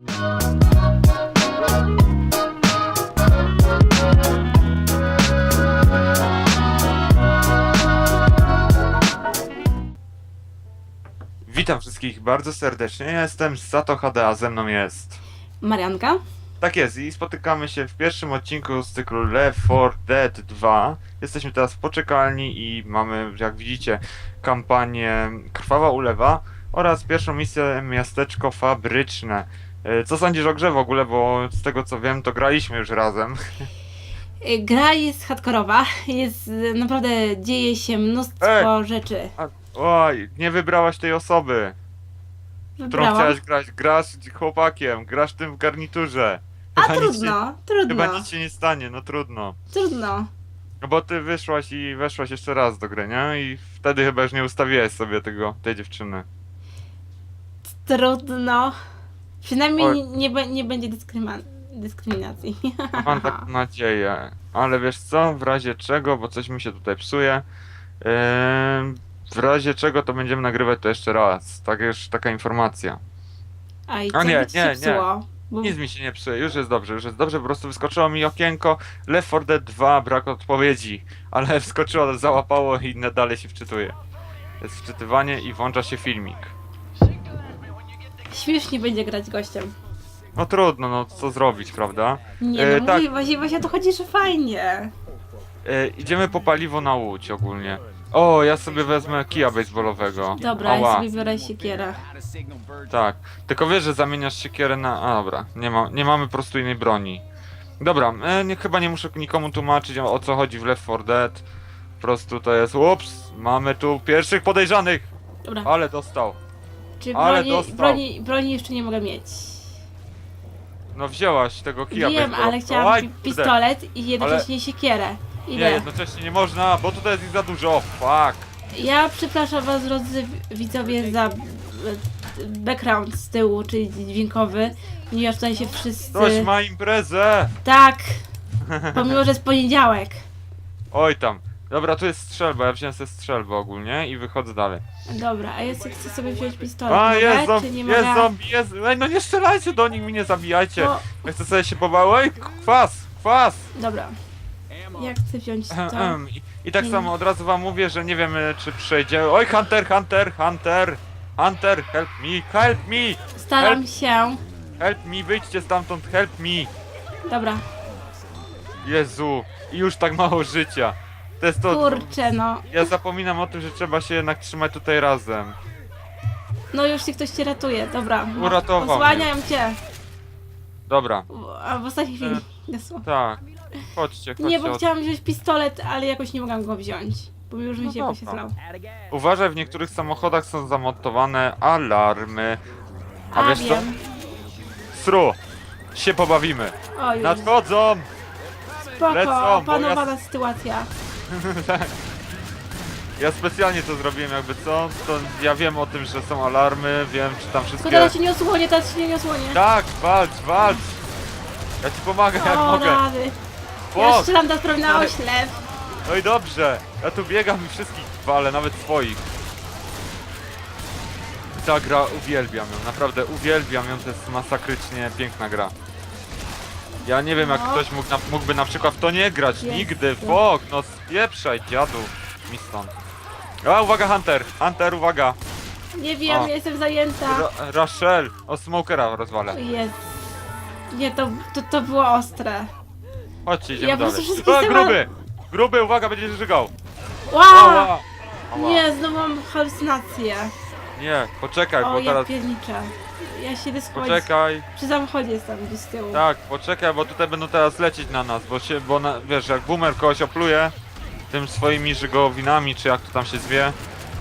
Witam wszystkich bardzo serdecznie. Ja jestem Sato HD, a ze mną jest. Marianka? Tak jest, i spotykamy się w pierwszym odcinku z cyklu Left 4 Dead 2. Jesteśmy teraz w poczekalni i mamy, jak widzicie, kampanię Krwawa Ulewa oraz pierwszą misję Miasteczko Fabryczne. E, Co sądzisz o grze w ogóle, bo z tego co wiem, to graliśmy już razem. Y, Gra jest hardkorowa, jest y, naprawdę dzieje się mnóstwo rzeczy. A, oj, nie wybrałaś tej osoby, którą Wybrałam. chciałaś grać. Grasz chłopakiem, grasz tym w garniturze. A Chyba nic się- trudno, trudno, Chyba nic się nie stanie, no trudno. trudno. No bo ty wyszłaś i weszłaś jeszcze raz do gry, nie? I wtedy chyba już nie ustawiłeś sobie tego, tej dziewczyny. Trudno. Przynajmniej Oj. nie, nie, be- nie będzie dyskryma- dyskryminacji. Mam taką nadzieję. Ale wiesz co? W razie czego, bo coś mi się tutaj psuje. Ym, w razie czego to będziemy nagrywać to jeszcze raz. Tak już taka informacja. A i A co nie, by ci nie, się nie. psuło? Bo Nic mi się nie psuje, już jest dobrze, już jest dobrze, po prostu wyskoczyło mi okienko Left 4 Dead 2, brak odpowiedzi, ale wskoczyło, załapało i na- dalej się wczytuje. Jest wczytywanie i włącza się filmik. Śmiesznie będzie grać gościem. No trudno, no co zrobić, prawda? Nie, E, no tak. mówię, właśnie, właśnie o to chodzi, że fajnie. E, idziemy po paliwo na łódź ogólnie. O, ja sobie wezmę kija baseballowego. Dobra, ja Ała, sobie biorę siekierę. tak. Tylko wiesz, że zamieniasz siekierę na... A, dobra, nie, ma, nie mamy po prostu innej broni. Dobra, e, nie, chyba nie muszę nikomu tłumaczyć o, o co chodzi w Left 4 Dead. Po prostu to jest... Ups, mamy tu pierwszych podejrzanych! Dobra, Ale dostał. Czy ale broni, dostał. broni, broni jeszcze nie mogę mieć? No wzięłaś tego kija Wiem, ale chciałam Aj, pi- kurde. pistolet i jednocześnie siekierę. Nie, Idę. jednocześnie nie można, bo tutaj jest ich za dużo. Fuck. Ja przepraszam was, drodzy widzowie, za e, background z tyłu, czyli dźwiękowy, ponieważ tutaj się wszyscy... Ktoś ma imprezę! Tak! Pomimo, że jest poniedziałek. Oj tam. Dobra, tu jest strzelba, ja wziąłem sobie strzelbę ogólnie i wychodzę dalej. Dobra, a ja sobie chcę sobie wziąć pistolet. A, Mogę, jest czy zombie, nie jest mogę? zombie, jest... Ej, no nie strzelajcie do nich, mi nie zabijajcie. Bo... Ja chcę sobie się pobawić. Ej, kwas, kwas! Dobra. Ja chcę wziąć to. Ehem, I, I tak Nie. samo od razu wam mówię, że nie wiemy czy przejdzie. Oj, Hunter, Hunter, Hunter! Hunter, help me, help me! Staram się. Help me, wyjdźcie stamtąd, help me! Dobra. Jezu, i już tak mało życia. To jest to... Kurczę, no. Ja zapominam o tym, że trzeba się jednak trzymać tutaj razem. No już ci ktoś cię ratuje. Dobra. Uratował Osłaniam cię. Dobra, A w ostatniej chwili. Gasło. tak. Chodźcie, chodźcie. Nie, bo od- chciałam wziąć pistolet, ale jakoś nie mogłam go wziąć. Bo już mi No się jakoś dobra. zlał. Uważaj, w niektórych samochodach są zamontowane alarmy. A, wiesz co? wiem. Sru! Się pobawimy. O, już. Nadchodzą! Spoko, lecą, bo opanowana sytuacja. Ja specjalnie to zrobiłem, jakby co? To ja wiem o tym, że są alarmy, wiem, czy tam wszystkie... Tylko teraz się nie osłonię, teraz się nie osłonię. Tak, walcz, walcz! Ja ci pomagam jak o, mogę. rady. Ja Bok! strzelam teraz prawie na oślep. No i dobrze! Ja tu biegam i wszystkich walę, nawet swoich. Ta gra uwielbiam ją, naprawdę uwielbiam ją, to jest masakrycznie piękna gra. Ja nie wiem jak No. ktoś mógł na, mógłby na przykład w to nie grać, Jest, nigdy, fok, no spieprzaj dziadu, mi stąd. A uwaga Hunter, Hunter uwaga, Nie wiem, ja jestem zajęta. Ra Rachel, o smokera rozwalę. Jest. Nie, to, to, to było ostre. Chodźcie, idziemy Ja po dalej. prostu wszystkich O, sama- gruby! Gruby, uwaga, będzie żygał. Wow! Ała! Ała. Nie, znowu mam halucynacje. Nie, poczekaj, O, bo ja teraz... pierniczę. Ja. Poczekaj. Przy samochodzie jestem gdzieś z tyłu. Tak, poczekaj, bo tutaj będą teraz lecieć na nas, bo się, bo na, wiesz, jak boomer kogoś opluje tym swoimi żygowinami, czy jak to tam się zwie,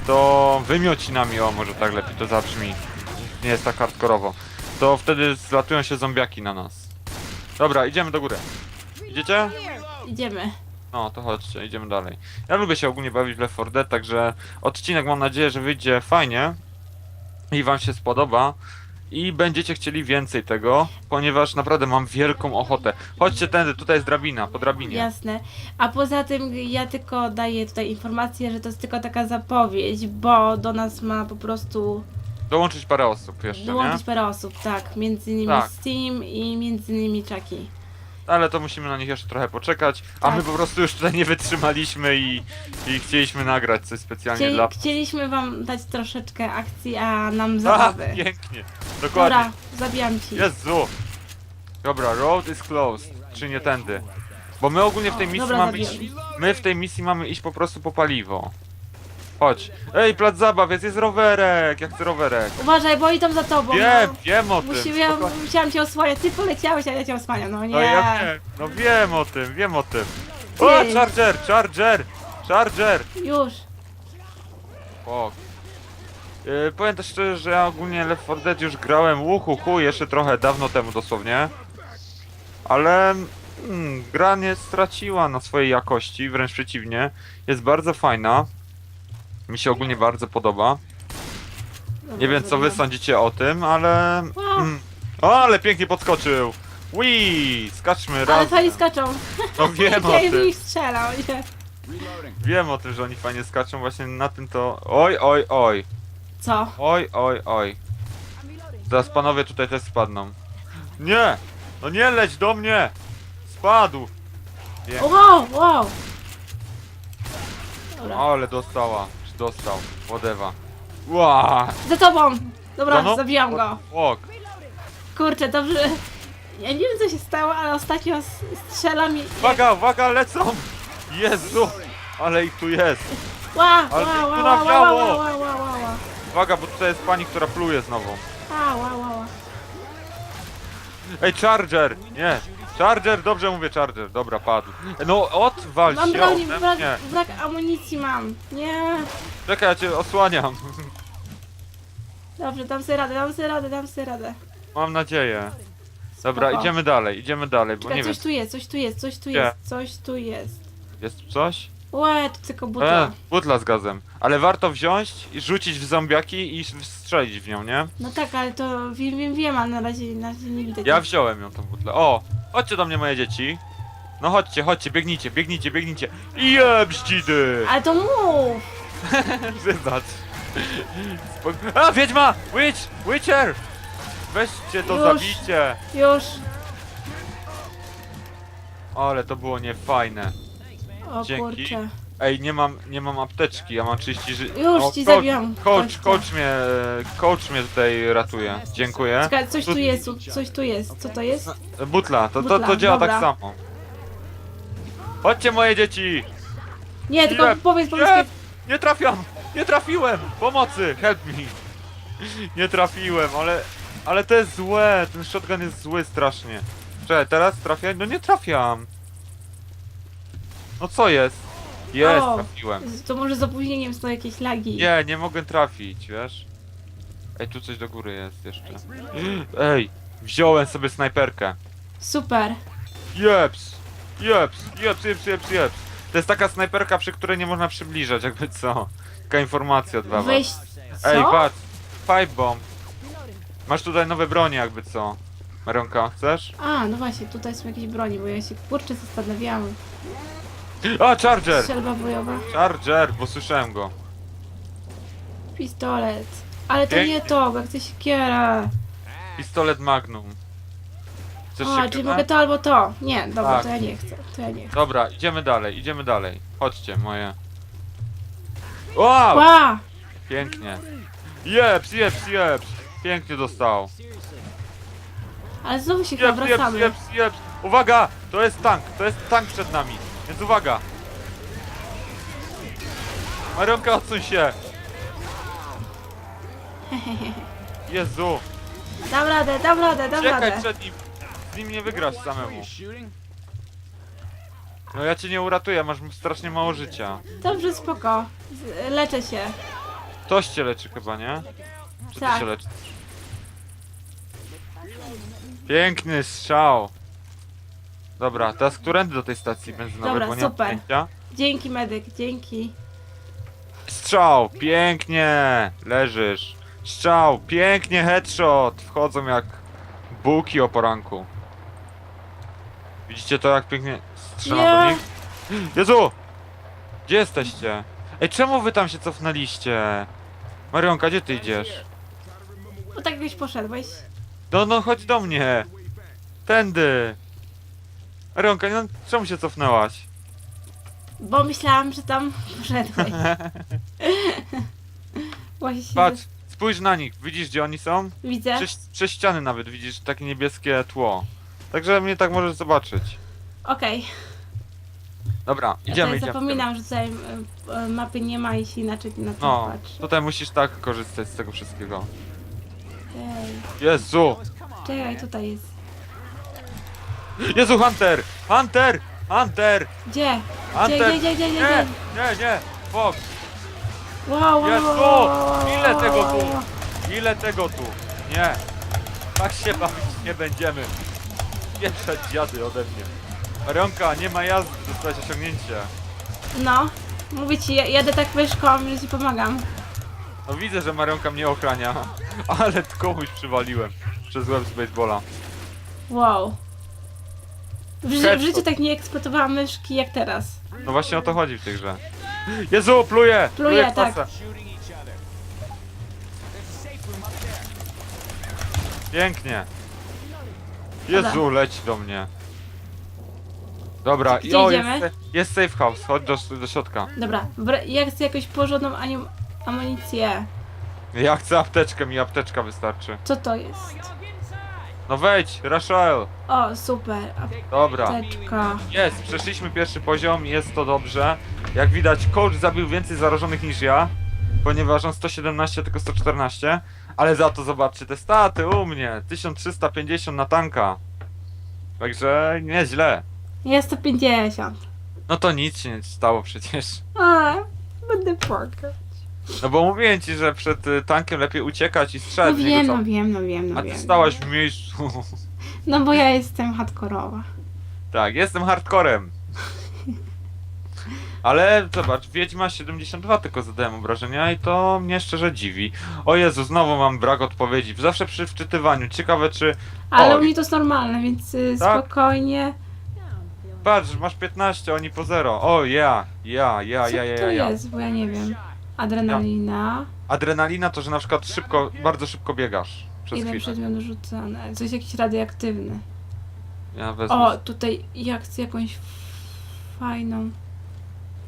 to wymiocinami, o może tak lepiej to zabrzmi, nie jest tak hardkorowo, to wtedy zlatują się zombiaki na nas. Dobra, idziemy do góry. Idziecie? Idziemy. No, to chodźcie, idziemy dalej. Ja lubię się ogólnie bawić w Left 4 Dead, także odcinek mam nadzieję, że wyjdzie fajnie i wam się spodoba i będziecie chcieli więcej tego, ponieważ naprawdę mam wielką ochotę. Chodźcie tędy, tutaj jest drabina, po drabinie. Jasne. A poza tym ja tylko daję tutaj informację, że to jest tylko taka zapowiedź, bo do nas ma po prostu Dołączyć parę osób jeszcze, nie? Dołączyć parę osób, tak. Między innymi Tak. Steam i między innymi Chucky. Ale to musimy na nich jeszcze trochę poczekać, a my Tak. po prostu już tutaj nie wytrzymaliśmy i, i chcieliśmy nagrać coś specjalnie Chcieli, dla... chcieliśmy wam dać troszeczkę akcji, a nam A, zabawy. pięknie, dokładnie. Dobra, zabijam ci. Jezu! Dobra, road is closed, czy nie tędy. Bo my ogólnie w tej misji dobra, mamy zabiłem. iść, my w tej misji mamy iść po prostu po paliwo. Chodź. Ej, plac zabaw, jest, jest rowerek, jak chcę rowerek. Uważaj, bo idą za tobą. Wiem, no. wiem o tym. Musi, ja, spoko- musiałam cię osłaniać. Ty poleciałeś, a ja cię osłaniam. No nie. No ja wiem, no wiem o tym, wiem o tym. O, Ty. charger, charger, charger. Już. O. Yy, powiem też szczerze, że ja ogólnie Left 4 Dead już grałem uhu hu jeszcze trochę dawno temu dosłownie. Ale mm, gra nie straciła na swojej jakości, wręcz przeciwnie. Jest bardzo fajna. Mi się ogólnie bardzo podoba. Nie wiem co wy sądzicie o tym, ale... Mm. O, ale pięknie podskoczył! Wii! Skaczmy Ale razem! fajnie skaczą. No wiem o tym, strzelał, nie? wiem o tym, że oni fajnie skaczą, właśnie na tym to... Oj, oj, oj! Co? Oj, oj, oj. Zaraz panowie tutaj też spadną. Nie! No nie leć do mnie! Spadł! Wow, wow. Dobra. Ale dostała. Dostał? Whatever. Ła! Za tobą! Dobra, mną? zabijam go. Kurczę, dobrze. Ja nie wiem co się stało, ale ostatnio s- strzela mi. Uwaga, uwaga, lecą! Jezu! Ale ich tu jest! Ła, Ale ła, tu ła, ła, ła, nawiało. ła, ła, ła, ła, ła. Uwaga, bo tutaj jest pani, która pluje znowu. A, ła, ła, ła. Ej, Charger! Nie! Charger, dobrze mówię Charger. Dobra, padł. No, odwal Mam się broni, ode brak, mnie. brak amunicji mam. Nie. Czekaj, ja cię osłaniam. Dobrze, dam sobie radę, dam sobie radę, dam sobie radę. Mam nadzieję. Dobra, Spoko. idziemy dalej, idziemy dalej, bo Czekaj, nie wiem, coś tu jest, coś tu jest, coś tu Gdzie? jest, coś tu jest. jest coś? Łe, tu tylko E, butla. butla z gazem. Ale warto wziąć i rzucić w zombiaki i strzelić w nią, nie? No tak, ale to wiem, wiem, wiem, a na razie, na razie nie widać. Ja wziąłem ją tą butlę. O! Chodźcie do mnie moje dzieci. No chodźcie, chodźcie, biegnijcie, biegnijcie, biegnijcie. Jebździdy! Ale to mów! Wyznacz. Spok- A, wiedźma! Witch! Witcher! Weźcie to, Już. zabijcie! Już. Ale to było niefajne. O Dzięki. kurczę. Ej, nie mam, nie mam apteczki, ja mam 30 ży... Już ci coach- zabiłam. Coach, coach mnie, coach mnie tutaj ratuje. Dziękuję. Czekaj, coś Tu- jest, coś tu jest. Co to jest? Butla, to, to, Butla, to działa dobra. tak samo. Chodźcie moje dzieci! Nie, tylko Nie, powiedz, powiedz. Nie! Nie trafiam! Nie trafiłem! Pomocy! Help me! Nie trafiłem, ale... Ale to jest złe! Ten shotgun jest zły strasznie. Czekaj, teraz trafię? No nie trafiam! No co jest? Jest, O. trafiłem. To może z opóźnieniem są jakieś lagi. Nie, nie mogę trafić, wiesz? Ej, tu coś do góry jest jeszcze. Ej, wziąłem sobie snajperkę. Super. Jeps! Jeps! Jeps, jeps, jeps, jeps! To jest taka snajperka, przy której nie można przybliżać, jakby co. Taka informacja dla was. Weź. Co? Ej, patrz! Pipe bomb! Masz tutaj nowe bronie, jakby co. Maronka, chcesz? A, no właśnie, tutaj są jakieś broni, bo ja się kurczę zastanawiałam. A, charger! Strzelba bojowa. Charger, bo słyszałem go. Pistolet. Ale to Pięknie. nie to, bo jak chcę siekierę. Pistolet Magnum. Chcesz A, siekierę? czyli mogę to albo to. Nie, dobra, Tak. to ja nie chcę. To ja nie chcę. Dobra, idziemy dalej, idziemy dalej. Chodźcie, moje. Wow! Ła! Pięknie. Jeps, jeps, jeps. Pięknie dostał. Ale znowu się chyba Jeps, jeps, wracamy. jeps, jeps. Uwaga! To jest tank, to jest tank przed nami. Więc uwaga. Marionka, odsuń się. Jezu. Dam radę, dam radę, dam Czekaj radę. przed nim. Z nim nie wygrasz samemu. No ja cię nie uratuję, masz strasznie mało życia. Dobrze, spoko. Z- Leczę się. Ktoś cię leczy chyba, nie? Czy ty Tak. się leczysz? Piękny strzał. Dobra, teraz którędy do tej stacji benzynowej, Dobra, bo nie mam super. pojęcia. Dzięki, medyk, dzięki. Strzał, pięknie, leżysz. Strzał, pięknie, headshot. Wchodzą jak buki o poranku. Widzicie to, jak pięknie strzelam do Nie. nich? Jezu! Gdzie jesteście? Ej, czemu wy tam się cofnęliście? Marionka, gdzie ty idziesz? bo tak gdzieś poszedłeś. No, no, chodź do mnie. Tędy. Marionka, no, czemu się cofnęłaś? Bo myślałam, że tam. Właśnie się Patrz, spójrz na nich. Widzisz, gdzie oni są? widzę. Przez, przez ściany nawet widzisz takie niebieskie tło. Także mnie tak możesz zobaczyć. Okej. Dobra, idziemy, tutaj idziemy. zapominam, że tutaj e, e, mapy nie ma i się inaczej na to No, patrzy. tutaj musisz tak korzystać z tego wszystkiego. Ej, Jezu! czekaj, tutaj jest. Jezu, Hunter! Hunter! Hunter! Gdzie? Gdzie, Hunter! gdzie, gdzie, gdzie, gdzie? Nie, nie, nie! Fox! Wow, wow, Jezu! wow, wow, Ile wow, tego wow, tu? wow. Ile tego tu? Nie! Tak się bawić nie będziemy. Pierwsze dziady ode mnie. Marionka, nie ma jazdy, dostałeś osiągnięcie. No, mówię ci, ja- jadę tak myszką, że ci pomagam. No widzę, że Marionka mnie ochrania, ale komuś przywaliłem przez łeb z baseballa. Wow. W, ży- w życiu tak nie eksploatowałam myszki jak teraz. No właśnie o to chodzi w tej grze. Jezu, pluje! Pluje, tak. kwasem. Pięknie. Jezu, leci do mnie. Dobra, i o, idziemy? jest, jest safe house, chodź do, do środka. Dobra, bra- ja chcę jakąś porządną anim- amunicję. Ja chcę apteczkę, mi apteczka wystarczy. Co to jest? No wejdź, Rachel! O, super. Dobra. Apteczka. Jest, przeszliśmy pierwszy poziom, jest to dobrze. Jak widać, coach zabił więcej zarażonych niż ja, ponieważ on 117, tylko 114. Ale za to zobaczcie te staty u mnie, 1350 na tanka. Także nieźle. Jest 150. No to nic się nie stało przecież. A, będę płakać. No bo mówiłem ci, że przed y, tankiem lepiej uciekać i No strzelać w wiem, no wiem, no wiem, no A ty wiem. stałaś w miejscu. No bo ja jestem hardkorowa. tak, jestem hardcorem. Ale zobacz, Wiedźma 72 tylko zadałem obrażenia i to mnie szczerze dziwi. O Jezu, znowu mam brak odpowiedzi. Zawsze przy wczytywaniu. Ciekawe czy... Ale O, u mnie to jest normalne, więc y, Tak? spokojnie. Patrz, masz 15, oni po 0. O ja, ja, ja, Co ja, ja, to ja. jest, bo ja nie wiem. Adrenalina. Adrenalina to, że na przykład szybko, bardzo szybko biegasz. Przez chwilę. przedmiot rzucany. Coś jakiś radioaktywny. Ja wezmę. O, tutaj ja chcę jakąś fajną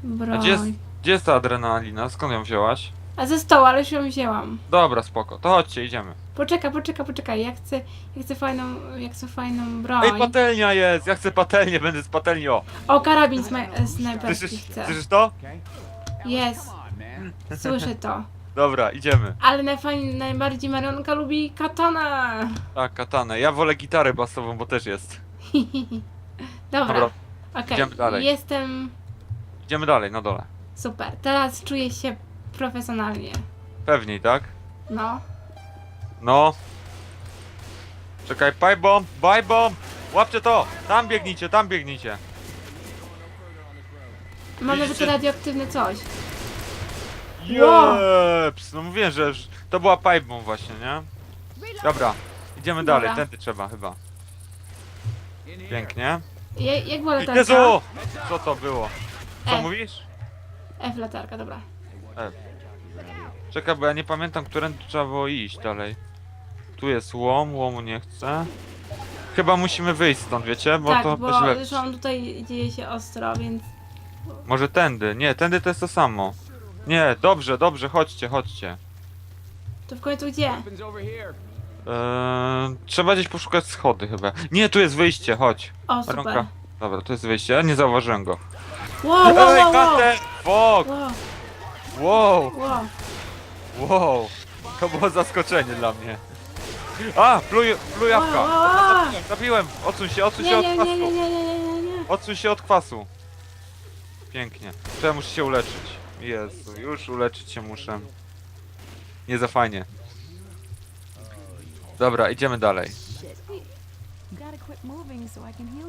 broń. A gdzie jest, gdzie jest ta adrenalina? Skąd ją wzięłaś? A ze stołu, ale już ją wzięłam. Dobra, spoko. To chodźcie, idziemy. Poczekaj, poczekaj, poczekaj. Ja chcę, ja chcę fajną, ja chcę fajną broń. Ej, patelnia jest! Ja chcę patelnię, będę z patelni, o! Karabin sma- snajperski Słyszysz, chcę. słyszysz to? Jest, słyszę to. Dobra, idziemy. Ale najfajniej, najbardziej Marionka lubi katana. Tak, katanę. Ja wolę gitarę basową, bo też jest. Dobra, Dobra, okej. idziemy dalej. Jestem idziemy dalej, na dole. super. Teraz czuję się profesjonalnie. Pewniej, tak? No. No. Czekaj, pipe bomb, pipe bomb! Łapcie to! Tam biegnijcie, tam biegnijcie. Mam nawet Widzicie? radioaktywne coś. Jeps! No mówiłem, że to była pipe bomb właśnie, nie? Dobra, idziemy Dobra. dalej, tędy trzeba chyba. Pięknie. Jak była latarka? Jezu! Co to było? Co mówisz? F latarka, dobra. Czekaj, bo ja nie pamiętam, którędy trzeba było iść dalej. Tu jest łom, łomu nie chcę. Chyba musimy wyjść stąd, wiecie? Bo tak, to bo źle. zresztą tutaj dzieje się ostro, więc... Może tędy. Nie, tędy to jest to samo. Nie, dobrze, dobrze, chodźcie, chodźcie. To w końcu gdzie? Eee, trzeba gdzieś poszukać schody chyba. Nie, tu jest wyjście, chodź. O, super. Maronka. Dobra, tu jest wyjście, ja nie zauważyłem go. Wow, wow, Ej, wow, wow. Wow, Wow, wow. wow. To było zaskoczenie dla mnie. A, pluj, pluj Wow, wow. Zabiłem, odsuń się, odsuń się Nie, od nie, kwasu. nie, nie, nie, nie, nie, nie. Odsuń się od kwasu. Pięknie. Trzeba muszę się uleczyć. Jezu, już uleczyć się muszę. Nie za fajnie. Dobra, idziemy dalej.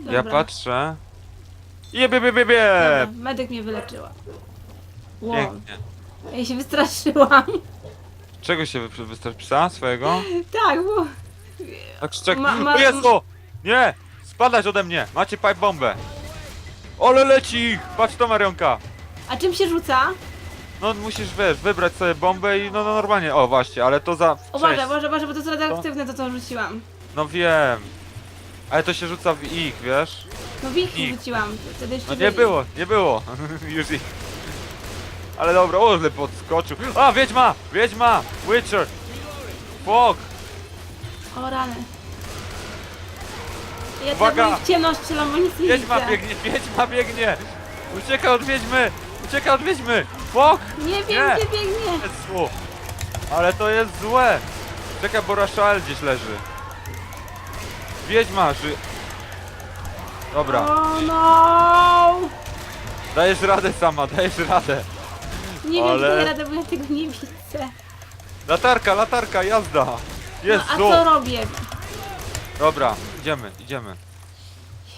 Dobra. Ja patrzę. Jebie, bie, bie, bie. Dobra, medyk mnie wyleczyła. Wow. Pięknie. Ja się wystraszyłam. Czego się wy- wystarczy? Psa swojego? Tak, bo... Tak szczek... Ma- ma- O Jezu! Nie! Spadać ode mnie! Macie pipe bombę! Ole leci! Patrz to Marionka! A czym się rzuca? No musisz, wiesz, wybrać sobie bombę i no, no normalnie, o właśnie, ale to za... Uważaj, cześć. uważaj, uważaj, bo to jest radioaktywne to, co rzuciłam. No wiem. Ale to się rzuca w ich, wiesz? No w ich Ich. rzuciłam. Wtedy jeszcze No nie byli. było, nie było. Już ich. Ale dobra, o, ale podskoczył. A, wiedźma! Wiedźma! Witcher! Fuck! O rany. Ja Uwaga! Uwaga! w ciemność strzelam, bo nic nie Wiedźma widzę. biegnie, wiedźma biegnie! Ucieka od wiedźmy! Ucieka od wiedźmy! Fuck! Nie wiem, Nie. gdzie biegnie. Jezu! Ale to jest złe! Czekaj, bo Rashael gdzieś leży. Wiedźma, ży... Dobra, O no! dajesz radę sama, dajesz radę. Nie wiem, Ale- czy daję radę, bo ja tego nie widzę. Latarka, latarka, jazda! Jezu! No, a co robię? Dobra, idziemy, idziemy.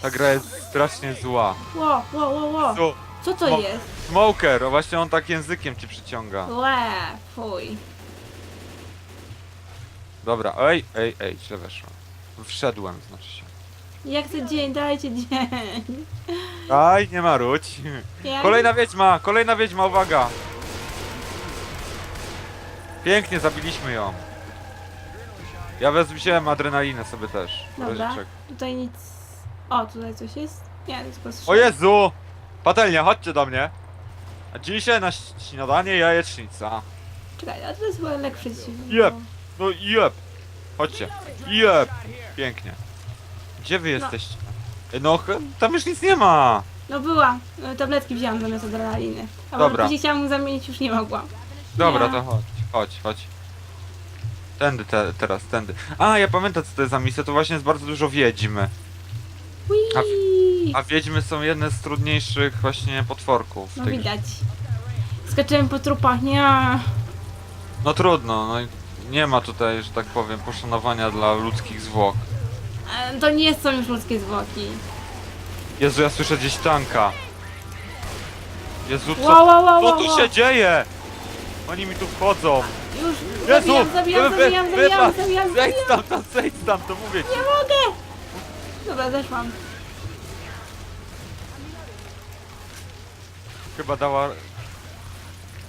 Ta gra jest strasznie zła. Ło, ło, ło, ło. Co to Mo- jest? Smoker, o właśnie on tak językiem ci przyciąga. Łe, fuj. Dobra, ej, ej, ej, źle weszło. Wszedłem, znaczy się. Jak to dzień, dajcie dzień. Aj, nie marudź. Ja- Kolejna wiedźma, kolejna wiedźma, uwaga. Pięknie, zabiliśmy ją. Ja wziąłem adrenalinę sobie też. Dobra, tutaj nic... O, tutaj coś jest? Nie, to jest O. Jezu! Patelnia, chodźcie do mnie. A dzisiaj na śniadanie jajecznica. Czekaj, a to jest chyba lek. Jep. No jeb. Chodźcie. Jeb. Pięknie. Gdzie wy No. jesteście? No, ch- tam już nic nie ma. No była. No, tabletki wzięłam zamiast adrenaliny. A Dobra. później chciałam zamienić, już nie mogłam. Dobra, Nie. to chodź, chodź, chodź. Tędy te, teraz, tędy. A, ja pamiętam co to jest za misja, to właśnie jest bardzo dużo wiedźm. Whee! A wiedźmy są jedne z trudniejszych właśnie potworków. w No tej grze. widać. Skaczyłem po trupach, nie. No trudno, no i nie ma tutaj, że tak powiem, poszanowania dla ludzkich zwłok. E, To nie są już ludzkie zwłoki. Jezu, ja słyszę gdzieś tanka. Jezu, co, Wow, wow, wow, co tu wow. się dzieje? Oni mi tu wchodzą. Już Jezu! zabijam, zabijam, wy- zabijam, wy- zabijam, wypadł. zabijam, Zejdź zabijam. tam, tam, zejdź tam, to mówię ci. Nie mogę! Dobra, zeszłam. Chyba dała...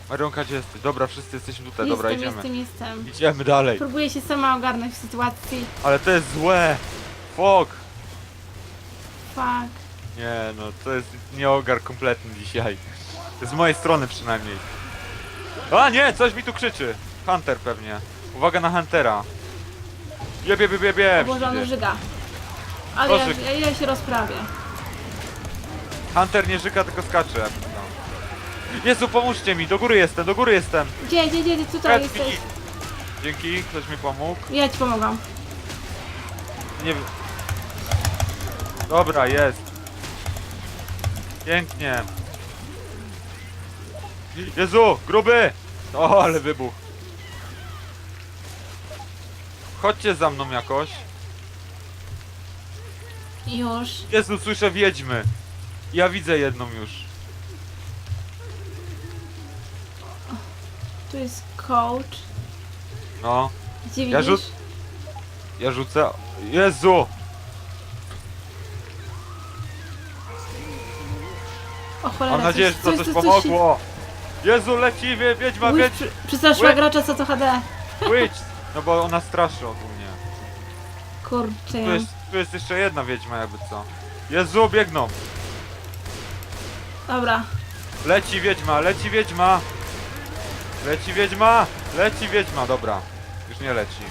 Marionka, gdzie jesteś? Dobra, wszyscy jesteśmy tutaj, dobra, jestem, idziemy. jestem, jestem. Idziemy dalej. Próbuję się sama ogarnąć w sytuacji. Ale to jest złe. Fok. Fuck. Nie, no to jest nieogar kompletny dzisiaj. Z mojej strony przynajmniej. A nie, coś mi tu krzyczy. Hunter pewnie. Uwaga na Huntera. Jeb, jeb, jeb, jeb, on żyga. Ale ja, ja, ja się rozprawię. Hunter nie żyga, tylko skacze. Jezu, pomóżcie mi, do góry jestem, do góry jestem. Gdzie, gdzie, gdzie, tutaj me. jesteś? Dzięki, ktoś mi pomógł. Ja ci pomogłam. Nie wiem. Dobra, jest. Pięknie. Jezu, gruby! O, ale wybuch. Chodźcie za mną jakoś. Już. Jezu, słyszę wiedźmy. Ja widzę jedną już. Tu jest coach. No, Gdzie Ja widzisz? ja rzucę. Jezu! O cholera, Mam nadzieję, że to coś pomogło. Jezu, leci wie, wiedźma, Łyś, wiedź, przy, przestraszyła Ły- gracza co to HD. Witch! No bo ona straszy ogólnie. Kurczę. Tu jest, tu jest jeszcze jedna wiedźma jakby co. Jezu, biegną! Dobra. Leci wiedźma, leci wiedźma! Leci wiedźma! Leci wiedźma, dobra. Już nie leci.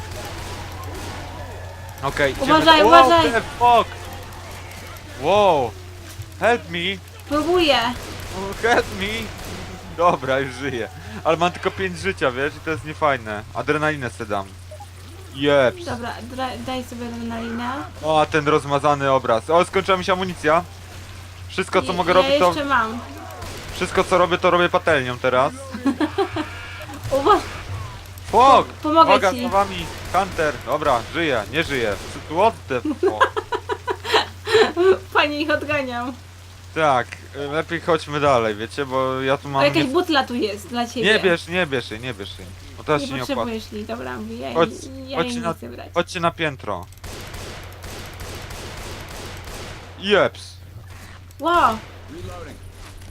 Okej, idziemy. Uważaj, wow, uważaj! the fuck! Wow! Help me! Próbuję. Help me! Dobra, już żyję. Ale mam tylko 5 życia, wiesz, i to jest niefajne. Adrenalinę sobie dam. Jeps. Dobra, dra, daj sobie adrenalinę. O, ten rozmazany obraz. O, skończyła mi się amunicja. Wszystko co I- mogę ja robić to... jeszcze mam. Wszystko co robię to robię patelnią teraz. Fuck! pomogę Uwaga, ci. za wami. Hunter. Dobra, żyje, nie żyje. What the fuck? fajnie ich odganiam. Tak, lepiej chodźmy dalej, wiecie, bo ja tu O, mam... jakaś Nie, butla tu jest dla ciebie. nie bierz, nie bierz jej, nie bierz jej. Bo teraz Nie się nie opłaca. potrzebujesz dobra, mówię, ja, Chodź, ja chodź jej na- nie chcę brać. Chodźcie na piętro. Jeps. Wow,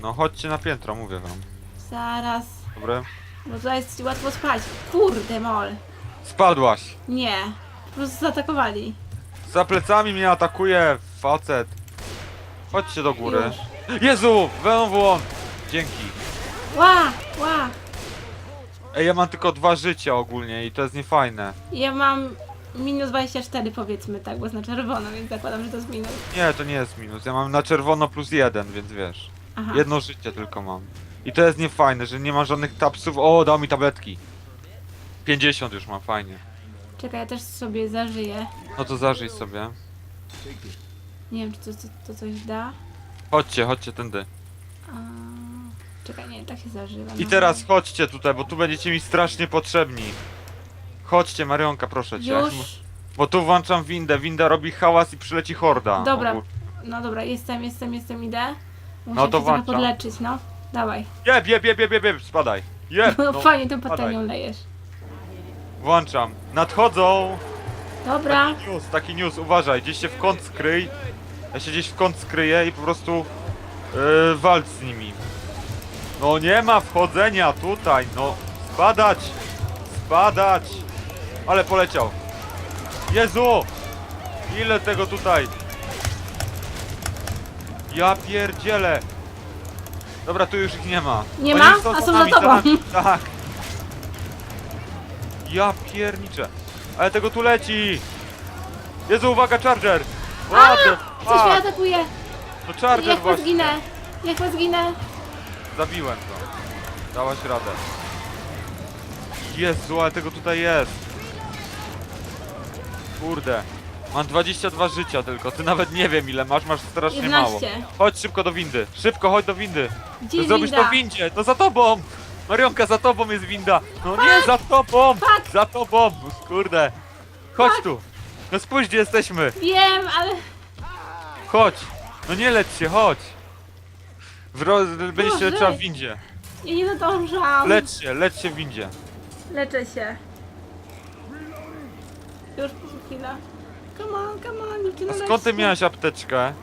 No chodźcie na piętro, mówię wam. zaraz. Dobry. Bo tutaj jest łatwo spać. Kurde mol. Spadłaś. Nie. Po prostu zaatakowali. Za plecami mnie atakuje facet. Chodźcie do góry. Jezu, znowu on. Dzięki. Ła! Ła! Ej, ja mam tylko dwa życia ogólnie i to jest niefajne. Ja mam minus 24 powiedzmy, tak, bo jest na czerwono, więc zakładam, że to jest minus. Nie, to nie jest minus. Ja mam na czerwono plus jeden, więc wiesz. Aha. Jedno życie tylko mam. I to jest niefajne, że nie ma żadnych tapsów. O, dał mi tabletki. 50 już mam, fajnie. Czekaj, ja też sobie zażyję. No to zażyj sobie. Nie wiem, czy to, to, to coś da. Chodźcie, chodźcie tędy. A... Czekaj, nie, tak się zażywa. I no. teraz chodźcie tutaj, bo tu będziecie mi strasznie potrzebni. Chodźcie, Marionka, proszę cię. Już. Bo tu włączam windę, winda robi hałas i przyleci horda. Dobra. No dobra, jestem, jestem, jestem, idę. Muszę No to się trochę włączam. podleczyć, no. Dawaj. Jeb, jeb, jeb, jeb, jeb, jeb, spadaj. Jeb, No, no, fajnie tą spadaj. patelnią lejesz. Włączam. Nadchodzą. Dobra. Taki news, taki news, uważaj, gdzieś się w kąt skryj. Ja się gdzieś w kąt skryję i po prostu yy, walcz z nimi. No nie ma wchodzenia tutaj, no. Spadać! Spadać! Ale poleciał. Jezu! Ile tego tutaj? Ja pierdzielę! Dobra, tu już ich nie ma. Nie ma? już A są za nami, tobą. nami. Tak. Ja pierniczę. Ale tego tu leci! Jezu, uwaga, Charger! What the Coś mnie atakuje. To Charger Jak was właśnie. zginę. Jak was zginę. Zabiłem go. Dałaś radę. Jezu, ale tego tutaj jest. Kurde. Mam 22 życia tylko, ty nawet nie wiem ile masz, masz strasznie mało. 11. Chodź szybko do windy, szybko chodź do windy. Gdzie To zrobisz winda? to w windzie, to za tobą! Marionka, za tobą jest winda! No nie, za tobą! Fuck. Za tobą! Kurde! Chodź tu! No spójrz gdzie jesteśmy! Wiem, ale... Chodź! No nie leć się, chodź! Wro... Będziesz się Boże. leczyła w windzie. Ja nie nadążam. Lecz się, lecz się w windzie. Leczę się. Już chwila. Come on, come on, dziewczyno, A lecz skąd ty miałaś apteczkę?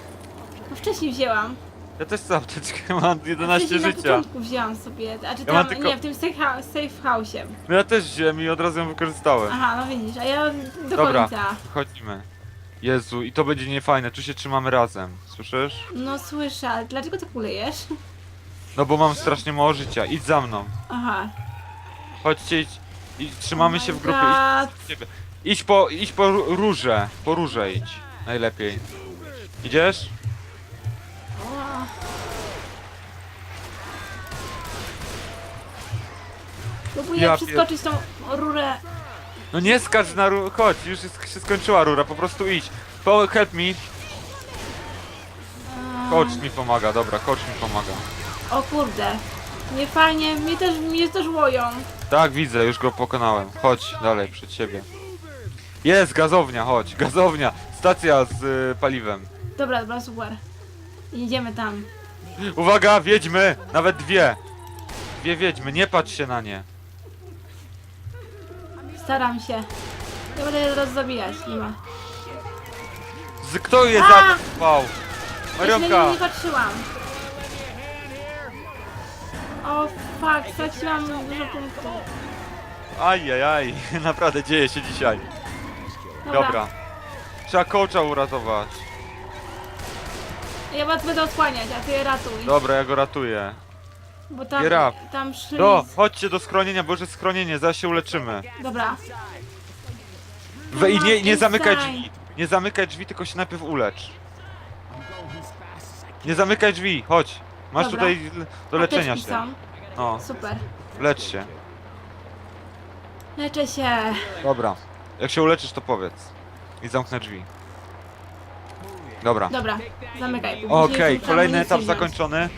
No wcześniej wzięłam. Ja też chcę apteczkę, mam 11 wcześniej na życia. początku wzięłam sobie. A czy tam, mam tylko- nie, w tym safe, hou- safe house'ie. No ja też wziąłem i od razu ją wykorzystałem. Aha, no widzisz, a ja do Dobra. końca. Chodzimy. Jezu, i to będzie niefajne, tu się trzymamy razem. Słyszysz? No słyszę, ale dlaczego tak kulejesz? No bo mam strasznie mało życia. Idź za mną. Aha. Chodźcie, idź. I trzymamy się w grupie. Idź, idź po, idź po ró- róże. Po róże idź. Najlepiej. Idziesz? Próbuję Ja przeskoczyć tą rurę. No nie skacz na rurę. Chodź, już jest, się skończyła rura, po prostu idź. Po, help me. Coach mi pomaga, dobra, coach mi pomaga. O kurde. Nie fajnie, mnie też, mnie też łoją. Tak, widzę, już go pokonałem. Chodź dalej, przed siebie. Jest, gazownia, chodź, gazownia. Stacja z y, paliwem. Dobra, dobra, super. Jedziemy tam. Uwaga, wiedźmy! Nawet dwie. Dwie wiedźmy, nie patrz się na nie. Staram się. Ja będę je zaraz zabijać, nie ma. Z, kto je A! zaatakował? Ja się na Marionka! nie nie patrzyłam. O fuck, straciłam dużo punktów. Ajajaj, naprawdę dzieje się dzisiaj. Dobra. Dobra. Trzeba coacha uratować. Ja was będę osłaniać, a ty je ratuj. Dobra, ja go ratuję. Bo tam, tam szli... Do, chodźcie do schronienia, bo już jest schronienie, zaraz się uleczymy. Dobra. We, I nie, nie zamykaj drzwi. Nie zamykaj drzwi, tylko się najpierw ulecz. Nie zamykaj drzwi, chodź. Masz Dobra. tutaj do leczenia Apteczki się. są. No, Super. lecz się. Leczę się. Dobra. Jak się uleczysz, to powiedz. I zamknę drzwi. Dobra. Dobra, zamykaj. Okej, kolejny etap zakończony.